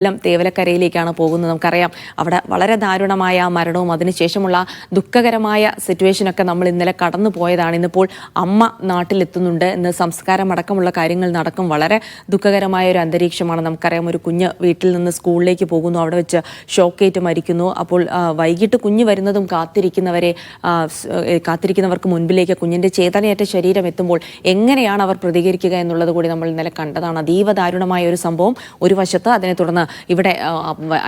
കൊല്ലം തേവലക്കരയിലേക്കാണ് പോകുന്നത്. നമുക്കറിയാം അവിടെ വളരെ ദാരുണമായ ആ മരണവും അതിനുശേഷമുള്ള ദുഃഖകരമായ സിറ്റുവേഷനൊക്കെ നമ്മൾ ഇന്നലെ കടന്നു പോയതാണ്. ഇന്നിപ്പോൾ അമ്മ നാട്ടിലെത്തുന്നുണ്ട് ഇന്ന് സംസ്കാരം അടക്കമുള്ള കാര്യങ്ങൾ നടക്കും. വളരെ ദുഃഖകരമായ ഒരു അന്തരീക്ഷമാണ്. നമുക്കറിയാം ഒരു കുഞ്ഞ് വീട്ടിൽ നിന്ന് സ്കൂളിലേക്ക് പോകുന്നു. അവിടെ വെച്ച് ഷോക്കേറ്റ് മരിക്കുന്നു. അപ്പോൾ വൈകിട്ട് കുഞ്ഞ് വരുന്നതും കാത്തിരിക്കുന്നവരെ കാത്തിരിക്കുന്നവർക്ക് മുൻപിലേക്ക് കുഞ്ഞിന്റെ ചേതനയേറ്റ ശരീരം എത്തുമ്പോൾ എങ്ങനെയാണ് അവർ പ്രതികരിക്കുക എന്നുള്ളത് കൂടി നമ്മൾ ഇന്നലെ കണ്ടതാണ്. അതീവ ദാരുണമായ ഒരു സംഭവം. ഒരു വശത്ത് അതിനെ തുടർന്ന് ഇവിടെ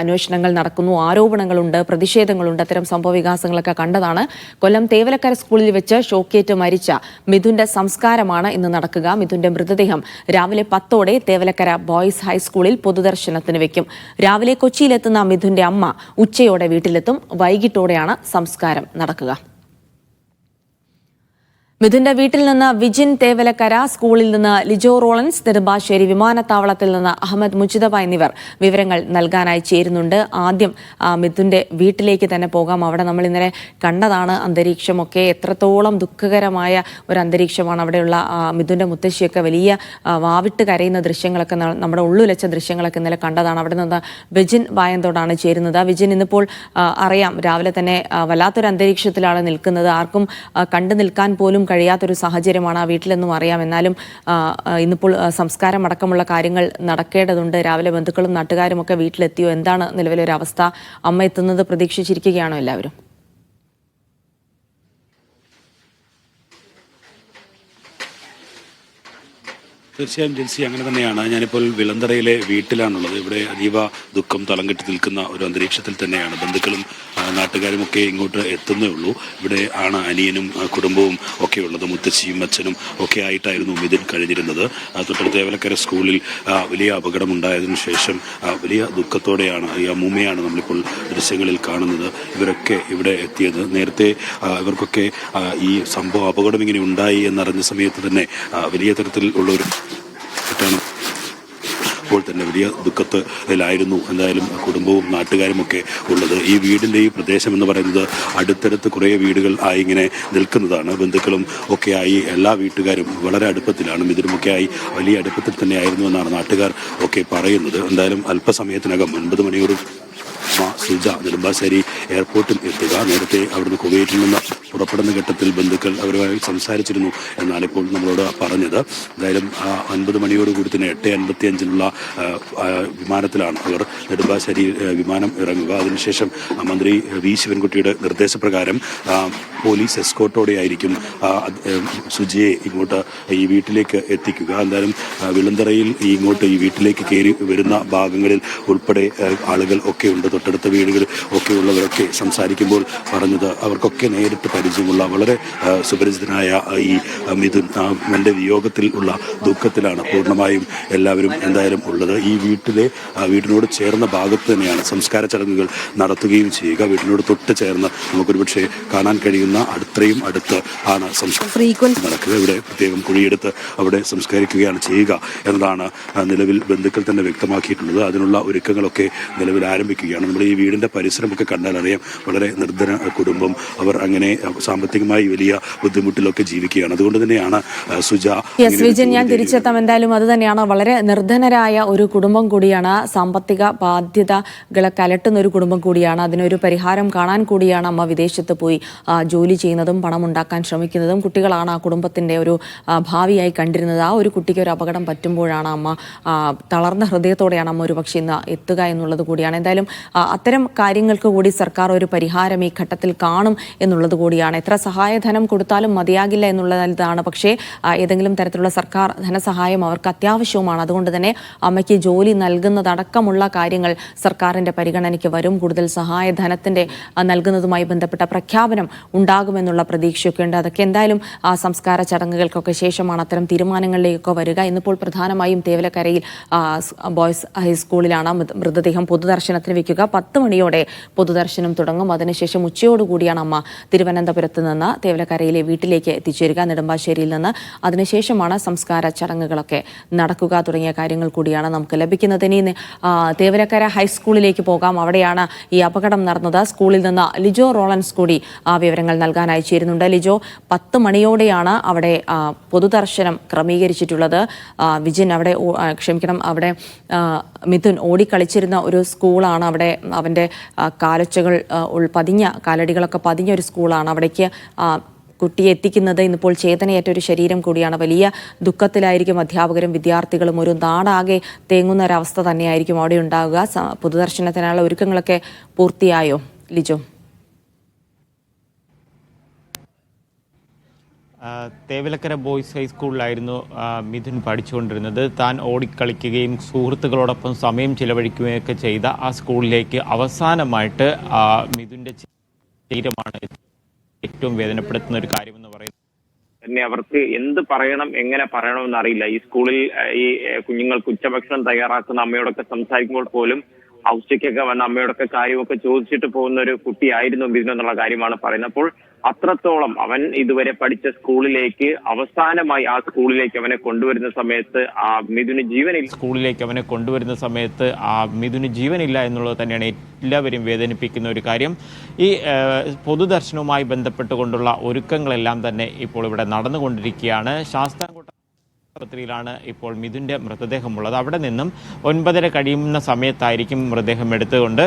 അന്വേഷണങ്ങൾ നടക്കുന്നു ആരോപണങ്ങളുണ്ട് പ്രതിഷേധങ്ങളുണ്ട് അത്തരം സംഭവ വികാസങ്ങളൊക്കെ കണ്ടതാണ്. കൊല്ലം തേവലക്കര സ്കൂളിൽ വെച്ച് ഷോക്കേറ്റ് മരിച്ച മിഥുന്റെ സംസ്കാരമാണ് ഇന്ന് നടക്കുക. മിഥുന്റെ മൃതദേഹം രാവിലെ പത്തോടെ തേവലക്കര ബോയ്സ് ഹൈസ്കൂളിൽ പൊതുദർശനത്തിന് വെക്കും. രാവിലെ കൊച്ചിയിലെത്തുന്ന മിഥുന്റെ അമ്മ ഉച്ചയോടെ വീട്ടിലെത്തും. വൈകിട്ടോടെയാണ് സംസ്കാരം നടക്കുക. മിഥുന്റെ വീട്ടിൽ നിന്ന് വിജിൻ തേവലക്കര സ്കൂളിൽ നിന്ന് ലിജോ റോളൻസ് നെടുമ്പാശ്ശേരി വിമാനത്താവളത്തിൽ നിന്ന് അഹമ്മദ് മുജിതബ എന്നിവർ വിവരങ്ങൾ നൽകാനായി ചേരുന്നുണ്ട്. ആദ്യം മിഥുന്റെ വീട്ടിലേക്ക് തന്നെ പോകാം. അവിടെ നമ്മൾ ഇന്നലെ കണ്ടതാണ് അന്തരീക്ഷമൊക്കെ എത്രത്തോളം ദുഃഖകരമായ ഒരു അന്തരീക്ഷമാണ് അവിടെയുള്ള മിഥുന്റെ മുത്തശ്ശിയൊക്കെ വലിയ വാവിട്ട് കരയുന്ന ദൃശ്യങ്ങളൊക്കെ നമ്മുടെ ഉള്ളുലച്ച ദൃശ്യങ്ങളൊക്കെ ഇന്നലെ കണ്ടതാണ്. അവിടെ നിന്ന് വിജിൻ വായന്തോടാണ് ചേരുന്നത്. വിജിൻ ഇന്നിപ്പോൾ അറിയാം രാവിലെ തന്നെ വല്ലാത്തൊരു അന്തരീക്ഷത്തിലാണ് നിൽക്കുന്നത്. ആർക്കും കണ്ടു നിൽക്കാൻ പോലും കഴിയാത്തൊരു സാഹചര്യമാണ് ആ വീട്ടിലെന്നും അറിയാം. എന്നാലും ഇന്നിപ്പോൾ സംസ്കാരം അടക്കമുള്ള കാര്യങ്ങൾ നടക്കേണ്ടതുണ്ട്. രാവിലെ ബന്ധുക്കളും നാട്ടുകാരും ഒക്കെ വീട്ടിലെത്തിയോ? എന്താണ് നിലവിലെ അവസ്ഥ? അമ്മ എത്തുന്നത് പ്രതീക്ഷിച്ചിരിക്കുകയാണോ എല്ലാവരും? തീർച്ചയായും ജെൻസി അങ്ങനെ തന്നെയാണ്. ഞാനിപ്പോൾ വിളന്തറയിലെ വീട്ടിലാണുള്ളത്. ഇവിടെ അതീവ ദുഃഖം തളം കെട്ടി നിൽക്കുന്ന ഒരു അന്തരീക്ഷത്തിൽ തന്നെയാണ്. ബന്ധുക്കളും ആ, നാട്ടുകാരും ഒക്കെ ഇങ്ങോട്ട് എത്തുന്നേ ഉള്ളൂ. ഇവിടെ ആണ് അനിയനും കുടുംബവും ഒക്കെ ഉള്ളത്. മുത്തശ്ശിയും അച്ഛനും ഒക്കെ ആയിട്ടായിരുന്നു മിഥുൻ കഴിഞ്ഞിരുന്നത്. തൊട്ടടുത്ത് ഏവലക്കര സ്കൂളിൽ വലിയ അപകടമുണ്ടായതിനു ശേഷം വലിയ ദുഃഖത്തോടെയാണ് ഈ അമ്മൂമ്മയാണ് നമ്മളിപ്പോൾ ദൃശ്യങ്ങളിൽ കാണുന്നത്. ഇവരൊക്കെ ഇവിടെ എത്തിയത്. നേരത്തെ ഇവർക്കൊക്കെ ഈ സംഭവം അപകടം ഇങ്ങനെ ഉണ്ടായി എന്നറിഞ്ഞ സമയത്ത് തന്നെ വലിയ തരത്തിൽ ഉള്ള ഒരു തെറ്റാണ് അപ്പോൾ തന്നെ വലിയ ദുഃഖത്തിലായിരുന്നു എന്തായാലും കുടുംബവും നാട്ടുകാരും ഒക്കെ ഉള്ളത്. ഈ വീടിന്റെ ഈ പ്രദേശം എന്ന് പറയുന്നത് അടുത്തടുത്ത് കുറേ വീടുകൾ ആയി ഇങ്ങനെ നിൽക്കുന്നതാണ്. ബന്ധുക്കളും ഒക്കെയായി എല്ലാ വീട്ടുകാരും വളരെ അടുപ്പത്തിലാണ്. ഇതിനുമൊക്കെ ആയി വലിയ അടുപ്പത്തിൽ തന്നെയായിരുന്നു എന്നാണ് നാട്ടുകാർ ഒക്കെ പറയുന്നത്. എന്തായാലും അല്പസമയത്തിനകം ഒൻപത് മണിയോട് സുജ നെടുമ്പാശ്ശേരി എയർപോർട്ടിൽ എത്തുക. നേരത്തെ അവിടുന്ന് കുവൈറ്റിൽ നിന്ന് പുറപ്പെടുന്ന ഘട്ടത്തിൽ ബന്ധുക്കൾ അവരുമായി സംസാരിച്ചിരുന്നു എന്നാണ് ഇപ്പോൾ നമ്മളോട് പറഞ്ഞത്. എന്തായാലും ആ അൻപത് മണിയോടുകൂടി തന്നെ എട്ട് അൻപത്തി അഞ്ചിനുള്ള വിമാനത്തിലാണ് അവർ നെടുമ്പാശ്ശേരി വിമാനം ഇറങ്ങുക. അതിനുശേഷം മന്ത്രി വി ശിവൻകുട്ടിയുടെ നിർദ്ദേശപ്രകാരം പോലീസ് എസ്കോട്ടോടെ ആയിരിക്കും സുജയെ ഇങ്ങോട്ട് ഈ വീട്ടിലേക്ക് എത്തിക്കുക. എന്തായാലും വിളന്തറയിൽ ഇങ്ങോട്ട് ഈ വീട്ടിലേക്ക് കയറി വരുന്ന ഭാഗങ്ങളിൽ ഉൾപ്പെടെ ആളുകൾ ഒക്കെ ഉണ്ട്. തൊട്ടടുത്ത വീടുകൾ ഒക്കെ ഉള്ളവരൊക്കെ സംസാരിക്കുമ്പോൾ പറഞ്ഞത് അവർക്കൊക്കെ നേരിട്ട് പരിചയമുള്ള വളരെ സുപരിചിതനായ ഈ മിഥുൻ എന്റെ വിയോഗത്തിൽ ഉള്ള ദുഃഖത്തിലാണ് പൂർണമായും എല്ലാവരും എന്തായാലും ഉള്ളത്. ഈ വീട്ടിലെ വീടിനോട് ചേർന്ന ഭാഗത്ത് തന്നെയാണ് സംസ്കാര ചടങ്ങുകൾ നടത്തുകയും ചെയ്യുക. വീടിനോട് തൊട്ട് ചേർന്ന് നമുക്കൊരു പക്ഷേ കാണാൻ കഴിയുന്ന അടുത്തയും അടുത്ത് ആണ് സംസ്കാരം നടക്കുക. ഇവിടെ പ്രത്യേകം കുഴിയെടുത്ത് അവിടെ സംസ്കരിക്കുകയാണ് ചെയ്യുക എന്നതാണ് നിലവിൽ ബന്ധുക്കൾ തന്നെ വ്യക്തമാക്കിയിട്ടുള്ളത്. അതിനുള്ള ഒരുക്കങ്ങളൊക്കെ നിലവിൽ ആരംഭിക്കുകയാണ്. നമ്മുടെ ഈ വീടിന്റെ പരിസരമൊക്കെ കണ്ടാൽ അറിയാം. വളരെ നിർദ്ധന കുടുംബം അവർ അങ്ങനെ സാമ്പത്തികമായി വലിയ ബുദ്ധിമുട്ടിലൊക്കെ ജീവിക്കുകയാണ്. അതുകൊണ്ട് തന്നെയാണ് സുജ യെസ് വിജൻ വിജയൻ ഞാൻ തിരിച്ചെത്താം. എന്തായാലും അത് തന്നെയാണ്. വളരെ നിർദ്ധനരായ ഒരു കുടുംബം കൂടിയാണ് സാമ്പത്തിക ബാധ്യതകളെ കലട്ടുന്ന ഒരു കുടുംബം കൂടിയാണ്. അതിനൊരു പരിഹാരം കാണാൻ കൂടിയാണ് അമ്മ വിദേശത്ത് പോയി ജോലി ചെയ്യുന്നതും പണം ഉണ്ടാക്കാൻ ശ്രമിക്കുന്നതും. കുട്ടികളാണ് ആ കുടുംബത്തിന്റെ ഒരു ഭാവിയായി കണ്ടിരുന്നത്. ആ ഒരു കുട്ടിക്ക് ഒരു അപകടം പറ്റുമ്പോഴാണ് അമ്മ തളർന്ന ഹൃദയത്തോടെയാണ് അമ്മ ഒരു പക്ഷേ ഇന്ന് എത്തുക എന്നുള്ളത് കൂടിയാണ്. എന്തായാലും ആ, അത്തരം കാര്യങ്ങൾക്ക് കൂടി സർക്കാർ ഒരു പരിഹാരം ഈ ഘട്ടത്തിൽ കാണും എന്നുള്ളത് കൂടിയാണ്. എത്ര സഹായധനം കൊടുത്താലും മതിയാകില്ല എന്നുള്ളതാണ്. പക്ഷേ ഏതെങ്കിലും തരത്തിലുള്ള സർക്കാർ ധനസഹായം അവർക്ക് അത്യാവശ്യവുമാണ്. അതുകൊണ്ട് തന്നെ അമ്മയ്ക്ക് ജോലി നൽകുന്നതടക്കമുള്ള കാര്യങ്ങൾ സർക്കാരിന്റെ പരിഗണനയ്ക്ക് വരും. കൂടുതൽ സഹായധനത്തിന്റെ നൽകുന്നതുമായി ബന്ധപ്പെട്ട പ്രഖ്യാപനം ഉണ്ടാകുമെന്നുള്ള പ്രതീക്ഷയൊക്കെ ഉണ്ട്. അതൊക്കെ എന്തായാലും ആ, സംസ്കാര ചടങ്ങുകൾക്കൊക്കെ ശേഷമാണ് അത്തരം തീരുമാനങ്ങളിലേക്കൊക്കെ വരിക. ഇന്നിപ്പോൾ പ്രധാനമായും തേവലക്കരയിൽ ബോയ്സ് ഹൈസ്കൂളിലാണ് മൃത- മൃതദേഹം പൊതുദർശനത്തിന് വയ്ക്കുക പത്ത് മണിയോടെ പൊതുദർശനം തുടങ്ങും. അതിനുശേഷം ഉച്ചയോടുകൂടിയാണ് അമ്മ തിരുവനന്തപുരത്ത് നിന്ന് തേവലക്കരയിലെ വീട്ടിലേക്ക് എത്തിച്ചേരുക. നെടുമ്പാശ്ശേരിയിൽ നിന്ന് അതിനുശേഷമാണ് സംസ്കാര ചടങ്ങുകളൊക്കെ നടക്കുക തുടങ്ങിയ കാര്യങ്ങൾ കൂടിയാണ് നമുക്ക് ലഭിക്കുന്നത്. ഇനി തേവലക്കര ഹൈസ്കൂളിലേക്ക് പോകാം. അവിടെയാണ് ഈ അപകടം നടന്നത്. സ്കൂളിൽ നിന്ന് ലിജോ റോളൻസ് കൂടി ആ വിവരങ്ങൾ നൽകാനായി ചേരുന്നുണ്ട്. ലിജോ പത്ത് മണിയോടെയാണ് അവിടെ പൊതുദർശനം ക്രമീകരിച്ചിട്ടുള്ളത്. വിജിൻ അവിടെ ക്ഷമിക്കണം അവിടെ മിഥുൻ ഓടിക്കളിച്ചിരുന്ന ഒരു സ്കൂളാണ് അവിടെ അവന്റെ കാലൊച്ചകൾ ഉൾ പതിഞ്ഞ കാലടികളൊക്കെ പതിഞ്ഞ ഒരു സ്കൂളാണ്. അവിടേക്ക് കുട്ടിയെ എത്തിക്കുന്നത് ഇന്നിപ്പോൾ ചേതനയേറ്റ ഒരു ശരീരം കൂടിയാണ്. വലിയ ദുഃഖത്തിലായിരിക്കും അധ്യാപകരും വിദ്യാർത്ഥികളും. ഒരു നാടാകെ തേങ്ങുന്ന ഒരവസ്ഥ തന്നെയായിരിക്കും അവിടെ ഉണ്ടാവുക. പൊതുദർശനത്തിനുള്ള ഒരുക്കങ്ങളൊക്കെ പൂർത്തിയായോ ലിജോ? തേവലക്കര ബോയ്സ് ഹൈസ്കൂളിലായിരുന്നു മിഥുൻ പഠിച്ചുകൊണ്ടിരുന്നത്. താൻ ഓടിക്കളിക്കുകയും സുഹൃത്തുക്കളോടൊപ്പം സമയം ചിലവഴിക്കുകയൊക്കെ ചെയ്ത ആ സ്കൂളിലേക്ക് അവസാനമായിട്ട് മിഥുന്റെ ശരീരമാണ് ഏറ്റവും വേദനപ്പെടുത്തുന്ന ഒരു കാര്യമെന്ന് പറയുന്നത്. തന്നെ അവർക്ക് എന്ത് പറയണം എങ്ങനെ പറയണമെന്ന് അറിയില്ല. ഈ സ്കൂളിൽ ഈ കുഞ്ഞുങ്ങൾക്ക് ഉച്ചഭക്ഷണം തയ്യാറാക്കുന്ന അമ്മയോടൊക്കെ സംസാരിക്കുമ്പോൾ പോലും ഹൗസിക്കൊക്കെ വന്ന അമ്മയോടൊക്കെ കാര്യമൊക്കെ ചോദിച്ചിട്ട് പോകുന്ന ഒരു കുട്ടിയായിരുന്നു മിഥുൻ എന്നുള്ള കാര്യമാണ് പറയുന്നത്. അപ്പോൾ അത്രത്തോളം അവൻ ഇതുവരെ പഠിച്ച സ്കൂളിലേക്ക് അവസാനമായി ആ സ്കൂളിലേക്ക് അവനെ കൊണ്ടുവരുന്ന സമയത്ത് ആ മിഥുന് ജീവനില്ല. സ്കൂളിലേക്ക് അവനെ കൊണ്ടുവരുന്ന സമയത്ത് ആ മിഥുന് ജീവനില്ല എന്നുള്ളത് തന്നെയാണ് എല്ലാവരും വേദനിപ്പിക്കുന്ന ഒരു കാര്യം. ഈ പൊതുദർശനവുമായി ബന്ധപ്പെട്ടുകൊണ്ടുള്ള ഒരുക്കങ്ങളെല്ലാം തന്നെ ഇപ്പോൾ ഇവിടെ നടന്നുകൊണ്ടിരിക്കുകയാണ്. ശാസ്താംകോട്ട ആശുപത്രിയിലാണ് ഇപ്പോൾ മിഥുന്റെ മൃതദേഹമുള്ളത്. അവിടെ നിന്നും ഒൻപതര കഴിയുന്ന സമയത്തായിരിക്കും മൃതദേഹം എടുത്തുകൊണ്ട്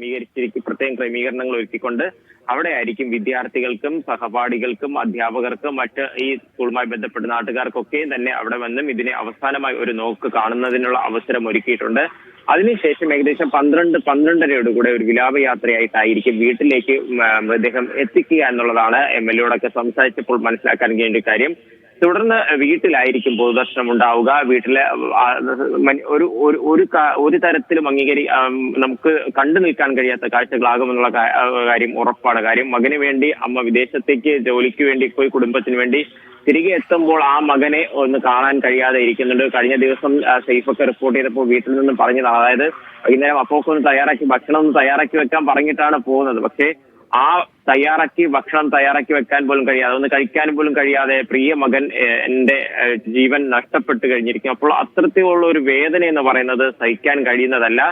ക്രമീകരിച്ചിരിക്കും പ്രത്യേകം ക്രമീകരണങ്ങൾ ഒരുക്കിക്കൊണ്ട് അവിടെ ആയിരിക്കും വിദ്യാർത്ഥികൾക്കും സഹപാഠികൾക്കും അധ്യാപകർക്കും മറ്റ് ഈ സ്കൂളുമായി ബന്ധപ്പെട്ട നാട്ടുകാർക്കൊക്കെ തന്നെ അവിടെ വന്നും ഇതിനെ അവസാനമായി ഒരു നോക്ക് കാണുന്നതിനുള്ള അവസരം ഒരുക്കിയിട്ടുണ്ട്. അതിനുശേഷം ഏകദേശം പന്ത്രണ്ട് പന്ത്രണ്ടരയോട് കൂടെ ഒരു വിലാപയാത്രയായിട്ടായിരിക്കും വീട്ടിലേക്ക് മൃതദേഹം എത്തിക്കുക എന്നുള്ളതാണ് എം എൽ എയോടൊക്കെ സംസാരിച്ചപ്പോൾ മനസ്സിലാക്കാൻ ഒരു കാര്യം. തുടർന്ന് വീട്ടിലായിരിക്കും പൊതുദർശനം ഉണ്ടാവുക വീട്ടിലെ ഒരു ഒരു ഒരു തരത്തിലും അംഗീകരി നമുക്ക് കണ്ടു നിൽക്കാൻ കഴിയാത്ത കാഴ്ചകളാകുമെന്നുള്ള കാര്യം ഉറപ്പാണ്. കാര്യം മകന് വേണ്ടി അമ്മ വിദേശത്തേക്ക് ജോലിക്ക് വേണ്ടി പോയി കുടുംബത്തിന് വേണ്ടി തിരികെ എത്തുമ്പോൾ ആ മകനെ ഒന്ന് കാണാൻ കഴിയാതെ ഇരിക്കുന്നുണ്ട്. കഴിഞ്ഞ ദിവസം സേഫൊക്കെ റിപ്പോർട്ട് ചെയ്തപ്പോൾ വീട്ടിൽ നിന്നും പറഞ്ഞതാണ്. അതായത് വൈകുന്നേരം അപ്പോക്കൊന്ന് തയ്യാറാക്കി ഭക്ഷണം ഒന്ന് തയ്യാറാക്കി വെക്കാൻ പറഞ്ഞിട്ടാണ് പോകുന്നത്. പക്ഷേ ആ തയ്യാറാക്കി ഭക്ഷണം തയ്യാറാക്കി വെക്കാൻ പോലും കഴിയാതെ ഒന്ന് കഴിക്കാൻ പോലും കഴിയാതെ പ്രിയ മകൻ എന്റെ ജീവൻ നഷ്ടപ്പെട്ട് കഴിഞ്ഞിരിക്കും അപ്പോൾ അത്തരത്തിലുള്ള ഒരു വേദന എന്ന് പറയുന്നത് സഹിക്കാൻ കഴിയുന്നതല്ല.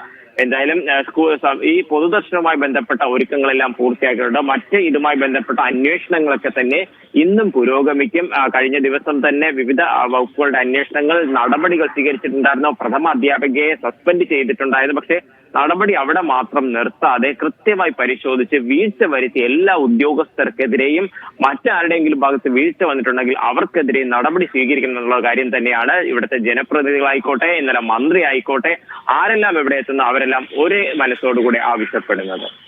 എന്തായാലും സ്കൂൾ ഈ പൊതുദർശനവുമായി ബന്ധപ്പെട്ട ഒരുക്കങ്ങളെല്ലാം പൂർത്തിയാക്കിയിട്ടുണ്ട്. മറ്റ് ഇതുമായി ബന്ധപ്പെട്ട അന്വേഷണങ്ങളൊക്കെ തന്നെ ഇന്നും പുരോഗമിക്കും. കഴിഞ്ഞ ദിവസം തന്നെ വിവിധ വകുപ്പുകളുടെ അന്വേഷണങ്ങൾ നടപടികൾ സ്വീകരിച്ചിട്ടുണ്ടായിരുന്നു. പ്രഥമ അധ്യാപികയെ സസ്പെൻഡ് ചെയ്തിട്ടുണ്ടായിരുന്നു. പക്ഷേ നടപടി അവിടെ മാത്രം നിർത്താതെ കൃത്യമായി പരിശോധിച്ച് വീഴ്ച വരുത്തിയ എല്ലാ ഉദ്യോഗസ്ഥർക്കെതിരെയും മറ്റാരുടെയെങ്കിലും ഭാഗത്ത് വീഴ്ച വന്നിട്ടുണ്ടെങ്കിൽ അവർക്കെതിരെ നടപടി സ്വീകരിക്കണം എന്നുള്ള കാര്യം തന്നെയാണ് ഇവിടുത്തെ ജനപ്രതിനിധികളായിക്കോട്ടെ ഇന്നലെ മന്ത്രി ആയിക്കോട്ടെ ആരെല്ലാം ഇവിടെ എത്തുന്ന അവരെല്ലാം ഒരേ മനസ്സോടുകൂടി ആവശ്യപ്പെടുന്നത്.